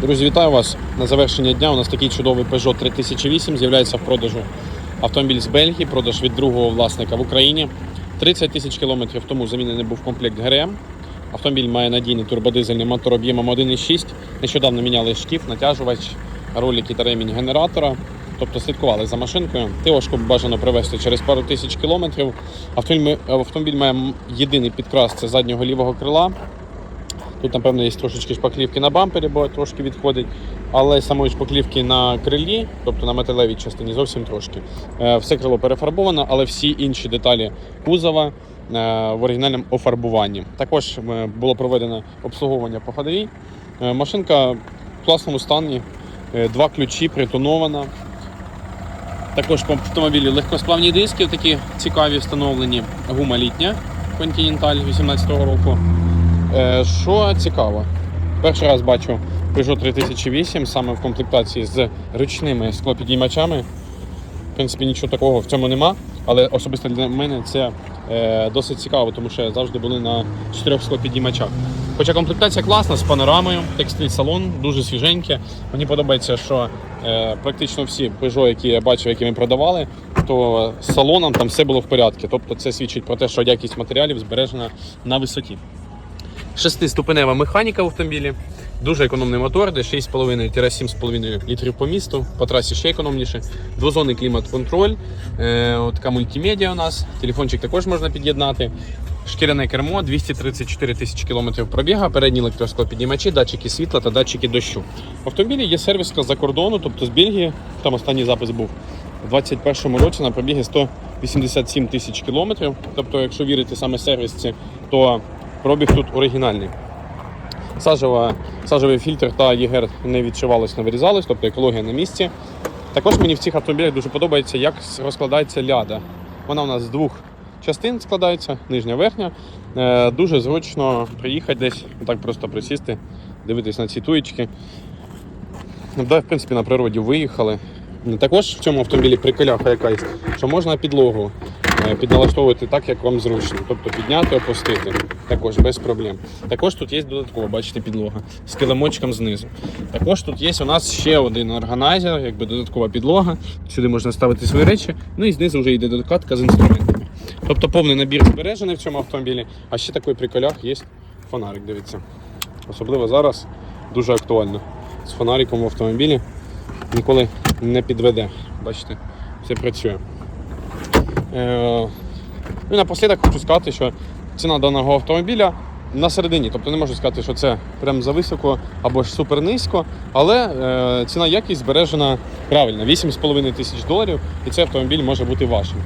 Друзі, вітаю вас на завершення дня. У нас такий чудовий Peugeot 3008 з'являється в продажу автомобіль з Бельгії, продаж від другого власника в Україні. 30 тисяч кілометрів тому замінений був комплект ГРМ. Автомобіль має надійний турбодизельний мотор об'ємом 1,6. Нещодавно міняли шкіф, натяжувач, ролики та ремінь генератора. Тобто слідкували за машинкою. Тилошку бажано привезти через пару тисяч кілометрів. Автомобіль, автомобіль має єдиний підкрас це заднього лівого крила. Тут, напевно, є трошечки шпаклівки на бампері, бо трошки відходить. Але самої шпаклівки на крилі, тобто на металевій частині, зовсім трошки. Е, Все крило перефарбовано, але всі інші деталі кузова е, в оригінальному офарбуванні. Також е, було проведено обслуговування по ходовій. Машинка в класному стані, два ключі, притонована. Також по автомобілі легкосплавні диски, такі цікаві встановлені. Гума літня Continental 18 року. Е, Що цікаво, перший раз бачу Peugeot 3008 саме в комплектації з ручними склопідіймачами. В принципі, нічого такого в цьому нема, але особисто для мене це е, досить цікаво, тому що завжди були на чотирьох склопідіймачах. Хоча комплектація класна з панорамою, текстиль салон, дуже свіженьке. Мені подобається, що е, практично всі Peugeot, які я бачив, які ми продавали, то з салоном там все було в порядку. Тобто це свідчить про те, що якість матеріалів збережена на висоті. Шестиступенева механіка в автомобілі. Дуже економний мотор, де 6,5-7,5 літрів по місту. По трасі ще економніше. Двозонний клімат-контроль. Е, така мультимедіа у нас. Телефончик також можна під'єднати. Шкіряне кермо, 234 тисячі кілометрів пробіга, передні електросклопіднімачі, датчики світла та датчики дощу. В автомобілі є сервіска за кордону, тобто з Бельгії. Там останній запис був у 2021 році на пробігі 187 тисяч кілометрів. Тобто, якщо вірити саме сервісці, то пробіг тут оригінальний. Сажева, сажевий фільтр та ЄГР не відшивалось, не вирізалось, тобто екологія на місці. Також мені в цих автомобілях дуже подобається, як розкладається ляда. Вона у нас з двох частин складається, нижня верхня. Е, дуже зручно приїхати десь, так просто присісти, дивитись на ці туєчки. Ну, Да, в принципі, на природі виїхали. Також в цьому автомобілі приколяха якась, що можна підлогу підналаштовувати так, як вам зручно. Тобто підняти, опустити. Також без проблем. Також тут є додатково, бачите, підлога з килимочком знизу. Також тут є у нас ще один органайзер, якби додаткова підлога. Сюди можна ставити свої речі. Ну і знизу вже йде докатка з інструментами. Тобто повний набір збережений в цьому автомобілі. А ще такий приколяк є фонарик, дивіться. Особливо зараз дуже актуально. З фонариком в автомобілі ніколи не підведе. Бачите, все працює. Е, ну і напослідок хочу сказати, що ціна даного автомобіля на середині. Тобто не можу сказати, що це прям за високо або ж супер низько, але е, ціна якість збережена правильно 8,5 тисяч доларів, і цей автомобіль може бути вашим.